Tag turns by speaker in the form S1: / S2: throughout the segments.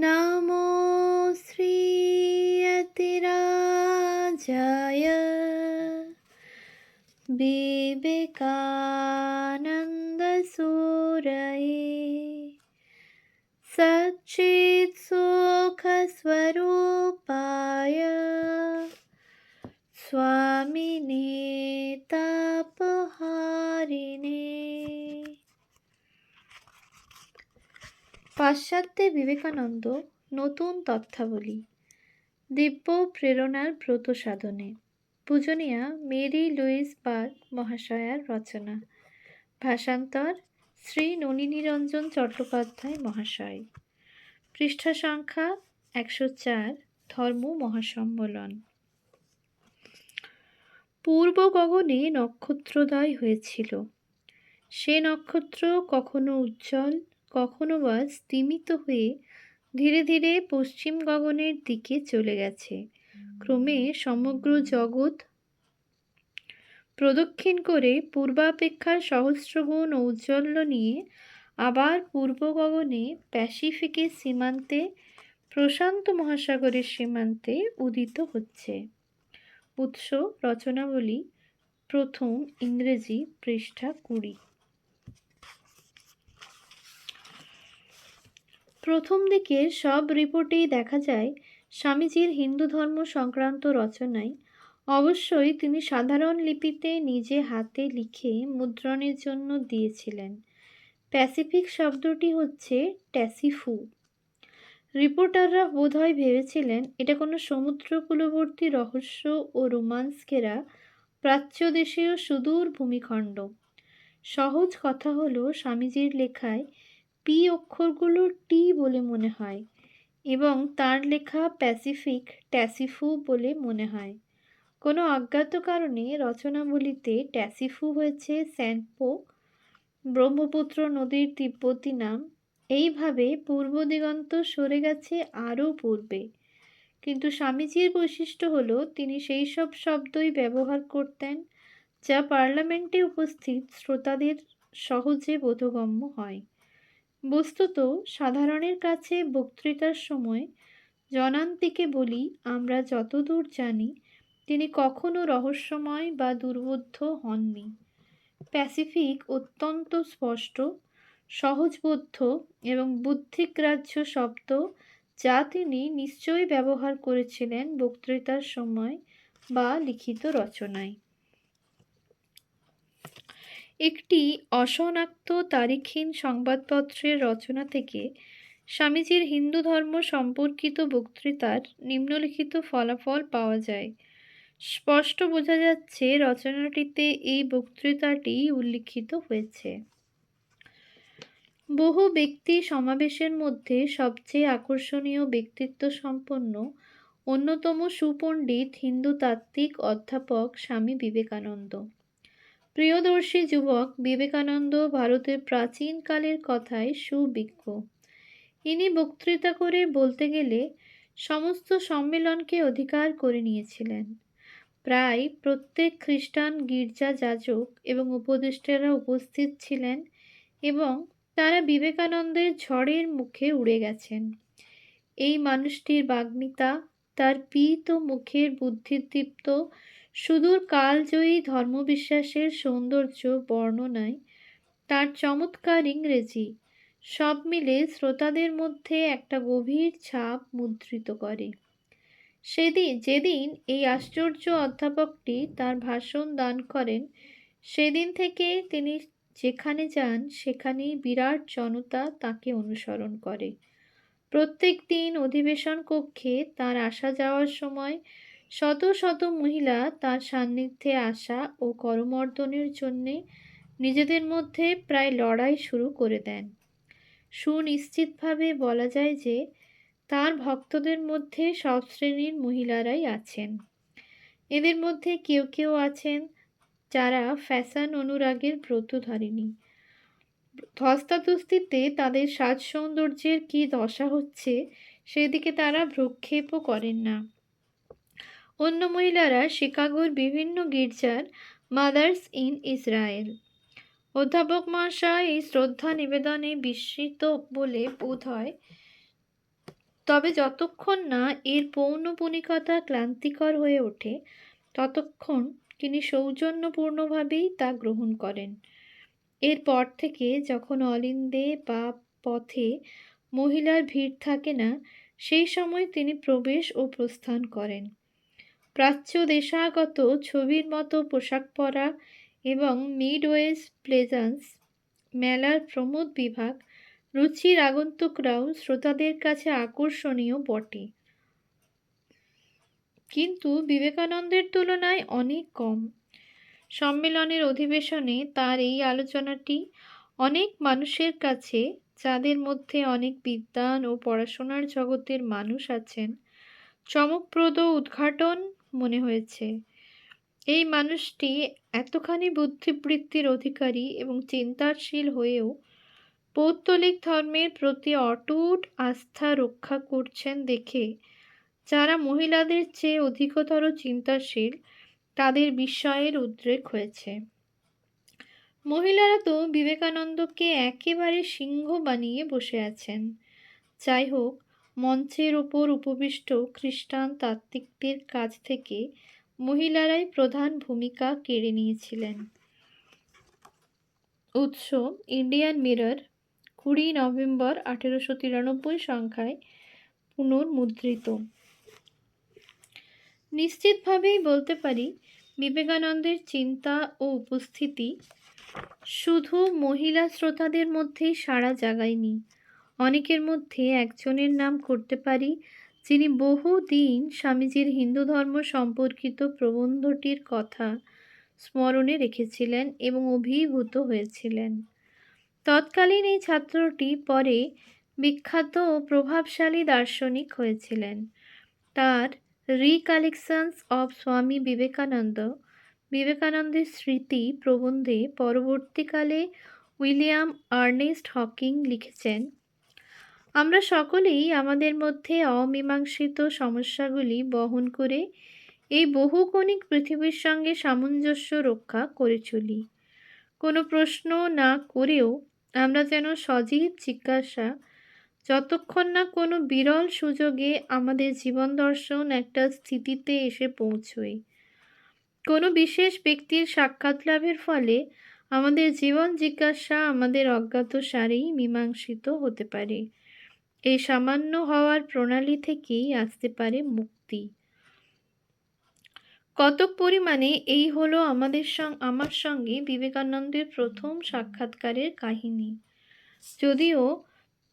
S1: नमो श्रीयतिराजाय विवेकानन्दसूरये सच्चित्सुखस्वरूपाय পাশ্চাত্যে বিবেকানন্দ নতুন তথ্যাবলী, দিব্য প্রেরণার ব্রত সাধনে। পূজনীয়া মেরি লুইস বার্গ মহাশয়ার রচনা। ভাষান্তর শ্রী নলিনীরঞ্জন চট্টোপাধ্যায় মহাশয়। পৃষ্ঠা সংখ্যা একশো চার, ধর্ম মহাসম্মেলন। পূর্ব গগনে নক্ষত্রোদয় হয়েছিল। সে নক্ষত্র কখনো উজ্জ্বল কখনো বা স্তিমিত হয়ে ধীরে ধীরে পশ্চিম গগনের দিকে চলে গেছে। ক্রমে সমগ্র জগৎ প্রদক্ষিণ করে পূর্বাপেক্ষা সহস্রগুণ ঔজ্জ্বল্য নিয়ে আবার পূর্ব গগনে প্যাসিফিকের সীমান্তে, প্রশান্ত মহাসাগরের সীমান্তে উদিত হচ্ছে। উৎস রচনাবলী প্রথম ইংরেজি পৃষ্ঠা কুড়ি। প্রথম দিকে সব রিপোর্টেই দেখা যায় স্বামীজির হিন্দু ধর্ম সংক্রান্ত রচনায়। অবশ্যই তিনি সাধারণ লিপিতে নিজে হাতে লিখে মুদ্রণের জন্য দিয়েছিলেন। প্যাসিফিক শব্দটি হচ্ছে ট্যাসিফু। রিপোর্টাররা বোধহয় ভেবেছিলেন এটা কোনো সমুদ্রকূলবর্তী রহস্য ও রোমান্স ঘেরা প্রাচ্য দেশীয় সুদূর ভূমিখণ্ড। সহজ কথা হলো স্বামীজির লেখায় পি অক্ষরগুলো টি বলে মনে হয় এবং তার লেখা প্যাসিফিক ট্যাসিফু বলে মনে হয়। কোনো অজ্ঞাত কারণে রচনাবলিতে ট্যাসিফু হয়েছে স্যান্পো ব্রহ্মপুত্র নদীর তিব্বতী নাম। এইভাবে পূর্ব দিগন্ত সরে গেছে আরও পূর্বে। কিন্তু স্বামীজির বৈশিষ্ট্য হলো, তিনি সেই সব শব্দই ব্যবহার করতেন যা পার্লামেন্টে উপস্থিত শ্রোতাদের সহজে বোধগম্য হয়। বস্তুত সাধারণের কাছে বক্তৃতার সময় জনান্তিকে বলি, আমরা যতদূর জানি, তিনি কখনো রহস্যময় বা দুর্বোধ্য হননি। প্যাসিফিক অত্যন্ত স্পষ্ট, সহজবোধ্য এবং বুদ্ধিগ্রাহ্য শব্দ যা তিনি নিশ্চয়ই ব্যবহার করেছিলেন বক্তৃতার সময় বা লিখিত রচনায়। একটি অসনাক্ত তারিখহীন সংবাদপত্রের রচনা থেকে স্বামীজির হিন্দু ধর্ম সম্পর্কিত বক্তৃতার নিম্নলিখিত ফলাফল পাওয়া যায়। স্পষ্ট বোঝা যাচ্ছে রচনাটিতে এই বক্তৃতাটি উল্লিখিত হয়েছে। বহু ব্যক্তি সমাবেশের মধ্যে সবচেয়ে আকর্ষণীয় ব্যক্তিত্ব সম্পন্ন অন্যতম সুপণ্ডিত হিন্দু তাত্ত্বিক অধ্যাপক স্বামী বিবেকানন্দ। প্রিয়দর্শী যুবক বিবেকানন্দ ভারতের প্রাচীনকালের কথায় সুবিজ্ঞ ইনি বক্তৃতা করে বলতে গেলে সমস্ত সম্মেলনকে অধিকার করে নিয়েছিলেন। প্রায় প্রত্যেক খ্রিস্টান গির্জা যাজক এবং উপদেষ্টারা উপস্থিত ছিলেন এবং তারা বিবেকানন্দের ঝড়ের মুখে উড়ে গেছেন। এই মানুষটির বাগ্মিতা তার পীত মুখের বুদ্ধিদীপ্ত সুদূর কালজয়ী ধর্মবিশ্বাসের সৌন্দর্য, বর্ণনায় তার চমৎকার ইংরেজি। সব মিলে শ্রোতাদের মধ্যে একটা গভীর ছাপ মুদ্রিত করে। সেদিন, যেদিন এই আশ্চর্য অধ্যাপকটি তার ভাষণ দান করেন, সেদিন থেকে তিনি যেখানে যান, সেখানেই বিরাট জনতা তাকে অনুসরণ করে। প্রত্যেক দিন অধিবেশন কক্ষে তার আসা যাওয়ার সময় শত শত মহিলা তার সান্নিধ্যে আসা ও করমর্দনের জন্যে নিজেদের মধ্যে প্রায় লড়াই শুরু করে দেন। সুনিশ্চিতভাবে বলা যায় যে, তার ভক্তদের মধ্যে সব শ্রেণির মহিলারাই আছেন। এদের মধ্যে কেউ কেউ আছেন যারা ফ্যাশন অনুরাগের ব্রতধারিণী ধস্তাধস্তিতে তাদের সাজ সৌন্দর্যের কী দশা হচ্ছে, সেদিকে তারা ভ্রক্ষেপও করেন না। অন্য মহিলারা শিকাগোর বিভিন্ন গির্জার মাদার্স ইন ইসরায়েল অধ্যাপক মহাশয় এই শ্রদ্ধা নিবেদনে বিস্মিত বলে বোধ হয়। তবে যতক্ষণ না এর পৌনপুনিকতা ক্লান্তিকর হয়ে ওঠে, ততক্ষণ তিনি সৌজন্যপূর্ণভাবেই তা গ্রহণ করেন। এরপর থেকে যখন অলিন্দে বা পথে মহিলার ভিড় থাকে না, সেই সময় তিনি প্রবেশ ও প্রস্থান করেন। প্রাচ্য দেশাগত ছবির মতো পোশাক পরা এবং মিডওয়েজ প্লেজান্স মেলার প্রমোদ বিভাগ রুচির আগন্তুকরাও শ্রোতাদের কাছে আকর্ষণীয় বটে। কিন্তু বিবেকানন্দের তুলনায় অনেক কম। সম্মেলনের অধিবেশনে তার এই আলোচনাটি অনেক মানুষের কাছে, যাদের মধ্যে অনেক বিদ্যান ও পড়াশোনার জগতের মানুষ আছেন, চমকপ্রদ উদ্ঘাটন মনে হয়েছে। এই মানুষটি এতখানি বুদ্ধিবৃত্তির অধিকারী এবং চিন্তাশীল হয়েও পৌত্তলিক ধর্মের প্রতি অটুট আস্থা রক্ষা করছেন দেখে যারা মহিলাদের চেয়ে অধিকতর চিন্তাশীল, তাদের বিস্ময়ের উদ্রেক হয়েছে। মহিলারা তো বিবেকানন্দকে একেবারে সিংহ বানিয়ে বসে আছেন। যাই হোক মঞ্চের ওপর উপবিষ্ট খ্রিস্টান তাত্ত্বিকদের কাছ থেকে মহিলারাই প্রধান ভূমিকা কেড়ে নিয়েছিলেন। উৎস, ইন্ডিয়ান মিরর, কুড়ি নভেম্বর আঠেরোশো তিরানব্বই সংখ্যায় পুনর্মুদ্রিত। নিশ্চিতভাবেই বলতে পারি, বিবেকানন্দের চিন্তা ও উপস্থিতি শুধু মহিলা শ্রোতাদের মধ্যেই সাড়া জাগায়নি। অনেকের মধ্যে একজনের নাম করতে পারি, যিনি বহুদিন স্বামীজির হিন্দু ধর্ম সম্পর্কিত প্রবন্ধটির কথা স্মরণে রেখেছিলেন এবং অভিভূত হয়েছিলেন। তৎকালীন এই ছাত্রটি পরে বিখ্যাত ও প্রভাবশালী দার্শনিক হয়েছিলেন। তার রিকালেকশনস অব স্বামী বিবেকানন্দ, বিবেকানন্দের স্মৃতি প্রবন্ধে পরবর্তীকালে উইলিয়াম আর্নেস্ট হকিং লিখেছেন। আমরা সকলেই আমাদের মধ্যে অমীমাংসিত সমস্যাগুলি বহন করে এই বহুকণিক পৃথিবীর সঙ্গে সামঞ্জস্য রক্ষা করে চলি। কোনো প্রশ্ন না করেও আমরা যেন সজীব জিজ্ঞাসা, যতক্ষণ না কোনো বিরল সুযোগে আমাদের জীবন দর্শন একটা স্থিতিতে এসে পৌঁছয়। কোনো বিশেষ ব্যক্তির সাক্ষাৎ লাভের ফলে আমাদের জীবন জিজ্ঞাসা আমাদের অজ্ঞাত সারেই মীমাংসিত হতে পারে। এই সামান্য হওয়ার প্রণালী থেকেই আসতে পারে মুক্তি। কতক পরিমাণে এই হলো আমাদের আমার সঙ্গে বিবেকানন্দের প্রথম সাক্ষাৎকারের কাহিনী। যদিও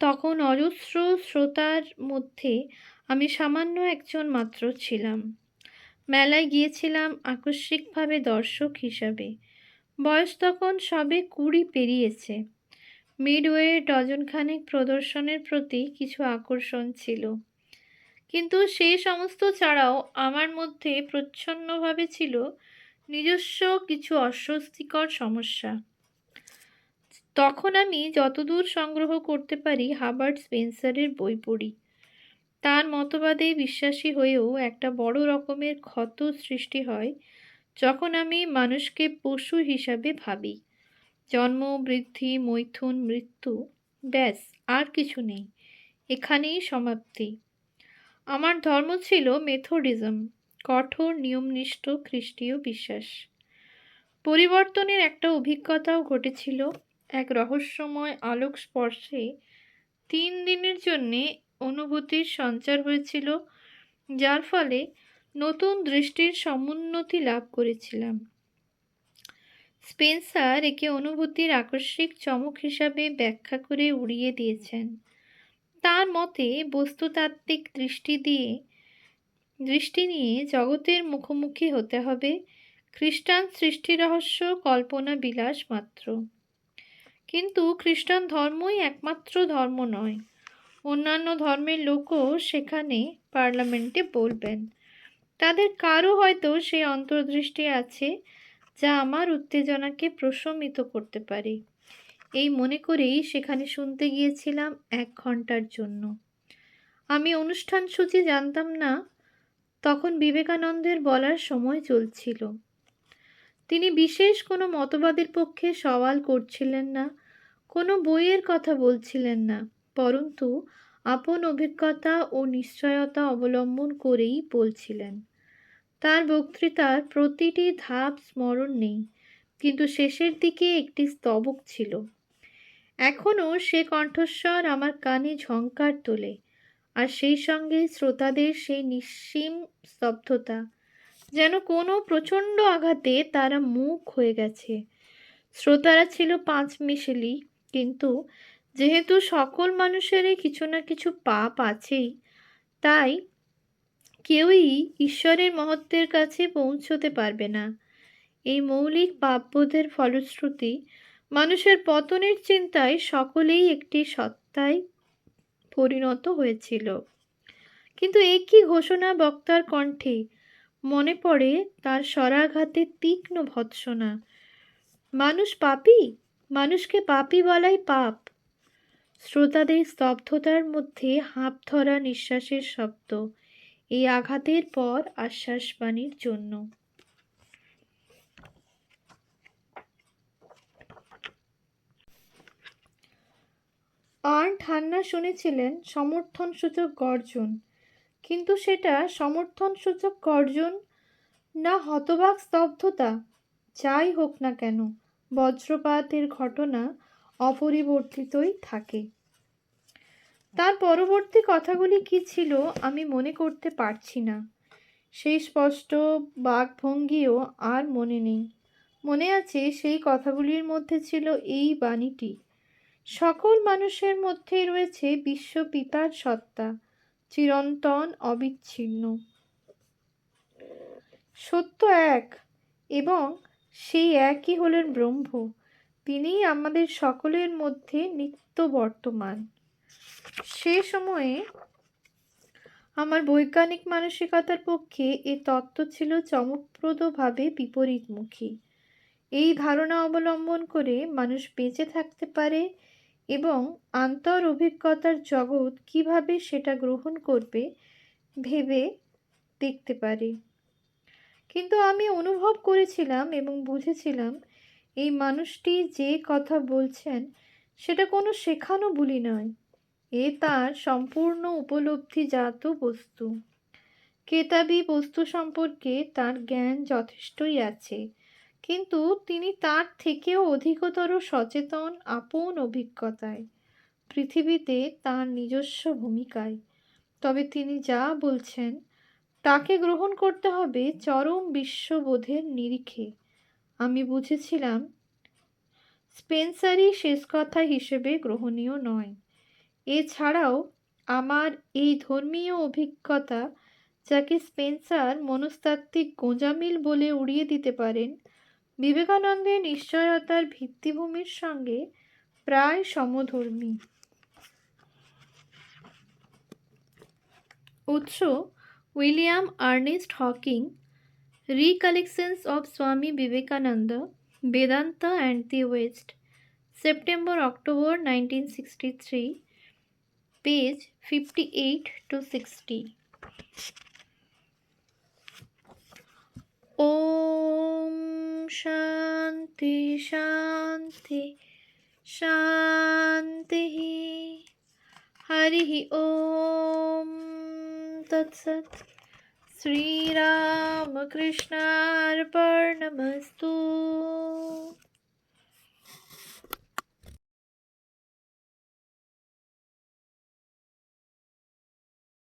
S1: তখন অজস্র শ্রোতার মধ্যে আমি সামান্য একজন মাত্র ছিলাম। মেলায় গিয়েছিলাম আকস্মিকভাবে দর্শক হিসাবে। বয়স তখন সবে কুড়ি পেরিয়েছে। মিডওয়ে ডজনখানেক প্রদর্শনের প্রতি কিছু আকর্ষণ ছিল। কিন্তু সেই সমস্ত ছাড়াও আমার মধ্যে প্রচ্ছন্নভাবে ছিল নিজস্ব কিছু অস্বস্তিকর সমস্যা। তখন আমি যতদূর সংগ্রহ করতে পারি হাবার্ট স্পেন্সারের বই পড়ি। তার মতবাদে বিশ্বাসী হয়েও একটা বড় রকমের ক্ষত সৃষ্টি হয় যখন আমি মানুষকে পশু হিসাবে ভাবি। জন্ম, বৃদ্ধি, মৈথুন, মৃত্যু, ব্যাস, আর কিছু নেই। এখানেই সমাপ্তি। আমার ধর্ম ছিল মেথোডিজম কঠোর, নিয়মনিষ্ঠ, খ্রিস্টীয় বিশ্বাস। পরিবর্তনের একটা অভিজ্ঞতাও ঘটেছিল এক রহস্যময় আলোক স্পর্শে তিন দিনের জন্যে অনুভূতির সঞ্চার হয়েছিল, যার ফলে নতুন দৃষ্টির সমুন্নতি লাভ করেছিলাম। স্পেন্সার একে অনুভূতির আকস্মিক চমক হিসাবে ব্যাখ্যা করে উড়িয়ে দিয়েছেন। তার মতে, বস্তুতাত্ত্বিক দৃষ্টি দিয়ে, দৃষ্টি নিয়ে জগতের মুখোমুখি হতে হবে। খ্রিস্টান সৃষ্টি রহস্য কল্পনা বিলাস মাত্র। কিন্তু খ্রিস্টান ধর্মই একমাত্র ধর্ম নয়। অন্যান্য ধর্মের লোকও সেখানে পার্লামেন্টে বলবেন। তাদের কারও হয়তো সেই অন্তর্দৃষ্টি আছে। যা আমার উত্তেজনাকে প্রশমিত করতে পারে। এই মনে করেই সেখানে শুনতে গিয়েছিলাম এক ঘণ্টার জন্য। আমি অনুষ্ঠান সূচি জানতাম না, তখন বিবেকানন্দের বলার সময় চলছিল। তিনি বিশেষ কোনো মতবাদের পক্ষে সওয়াল করছিলেন না, কোনো বইয়ের কথা বলছিলেন না, পরন্তু আপন অভিজ্ঞতা ও নিশ্চয়তা অবলম্বন করেই বলছিলেন। তার বক্তৃতার প্রতিটি ধাপ স্মরণ নেই, কিন্তু শেষের দিকে একটি স্তবক ছিল। এখনও সে কণ্ঠস্বর আমার কানে ঝঙ্কার তোলে, আর সেই সঙ্গে শ্রোতাদের সেই নিঃসীম স্তব্ধতা, যেন কোনো প্রচণ্ড আঘাতে তারা মুখ হয়ে গেছে। শ্রোতারা ছিল পাঁচ মিশেলি, কিন্তু যেহেতু সকল মানুষেরই কিছু না কিছু পাপ আছেই, তাই কেউই ঈশ্বরের মহত্বের কাছে পৌঁছতে পারবে না। এই মৌলিক পাপবোধের ফলশ্রুতি মানুষের পতনের চিন্তায় সকলেই একটি সত্তায় পরিণত হয়েছিল। কিন্তু একই ঘোষণা বক্তার কণ্ঠে? মনে পড়ে তার স্বরাঘাতে তীক্ষ্ণ ভৎসনা। মানুষ পাপী? মানুষকে পাপী বলাই পাপ। শ্রোতাদের স্তব্ধতার মধ্যে হাঁপ ধরা নিঃশ্বাসের শব্দ। এই আঘাতের পর আশ্বাসবাণীর জন্য। আর্ট হান্না শুনেছিলেন সমর্থনসূচক গর্জন, কিন্তু সেটা সমর্থনসূচক গর্জন না হতবাক স্তব্ধতা, যাই হোক না কেন, বজ্রপাতের ঘটনা অপরিবর্তিতই থাকে। তার পরবর্তী কথাগুলি কি ছিল আমি মনে করতে পারছি না। সেই স্পষ্ট বাকভঙ্গিও আর মনে নেই। মনে আছে সেই কথাগুলির মধ্যে ছিল এই বাণীটি। সকল মানুষের মধ্যেই রয়েছে বিশ্বপিতার সত্তা, চিরন্তন অবিচ্ছিন্ন। সত্য এক এবং সেই একই হলেন ব্রহ্ম। তিনিই আমাদের সকলের মধ্যে নিত্য বর্তমান। সে সময়ে আমার বৈজ্ঞানিক মানসিকতার পক্ষে এ তত্ত্ব ছিল চমকপ্রদভাবে বিপরীতমুখী। এই ধারণা অবলম্বন করে মানুষ বেঁচে থাকতে পারে এবং আন্তর অভিজ্ঞতার জগৎ কীভাবে সেটা গ্রহণ করবে ভেবে দেখতে পারে। কিন্তু আমি অনুভব করেছিলাম এবং বুঝেছিলাম, এই মানুষটি যে কথা বলছেন, সেটা কোনো শেখানো বুলি নয়। এ তার সম্পূর্ণ উপলব্ধিজাত বস্তু। কেতাবি বস্তু সম্পর্কে তার জ্ঞান যথেষ্টই আছে, কিন্তু তিনি তার থেকেও অধিকতর সচেতন আপন অভিজ্ঞতায়। পৃথিবীতে তার নিজস্ব ভূমিকায়। তবে তিনি যা বলছেন, তাকে গ্রহণ করতে হবে চরম বিশ্ববোধের নিরিখে। আমি বুঝেছিলাম, স্পেন্সারই শেষ কথা হিসেবে গ্রহণীয় নয়। এছাড়াও আমার এই ধর্মীয় অভিজ্ঞতা যাকে স্পেন্সার মনস্তাত্ত্বিক গোঁজামিল বলে উড়িয়ে দিতে পারেন, বিবেকানন্দের নিশ্চয়তার ভিত্তিভূমির সঙ্গে প্রায় সমধর্মী। উৎস, William Ernest Hocking Recollections of Swami Vivekananda, Vedanta and the West September October nineteen sixty three page fifty eight to sixty. Om Shanti शांति शांति हरि ओम। तत्सत श्री राम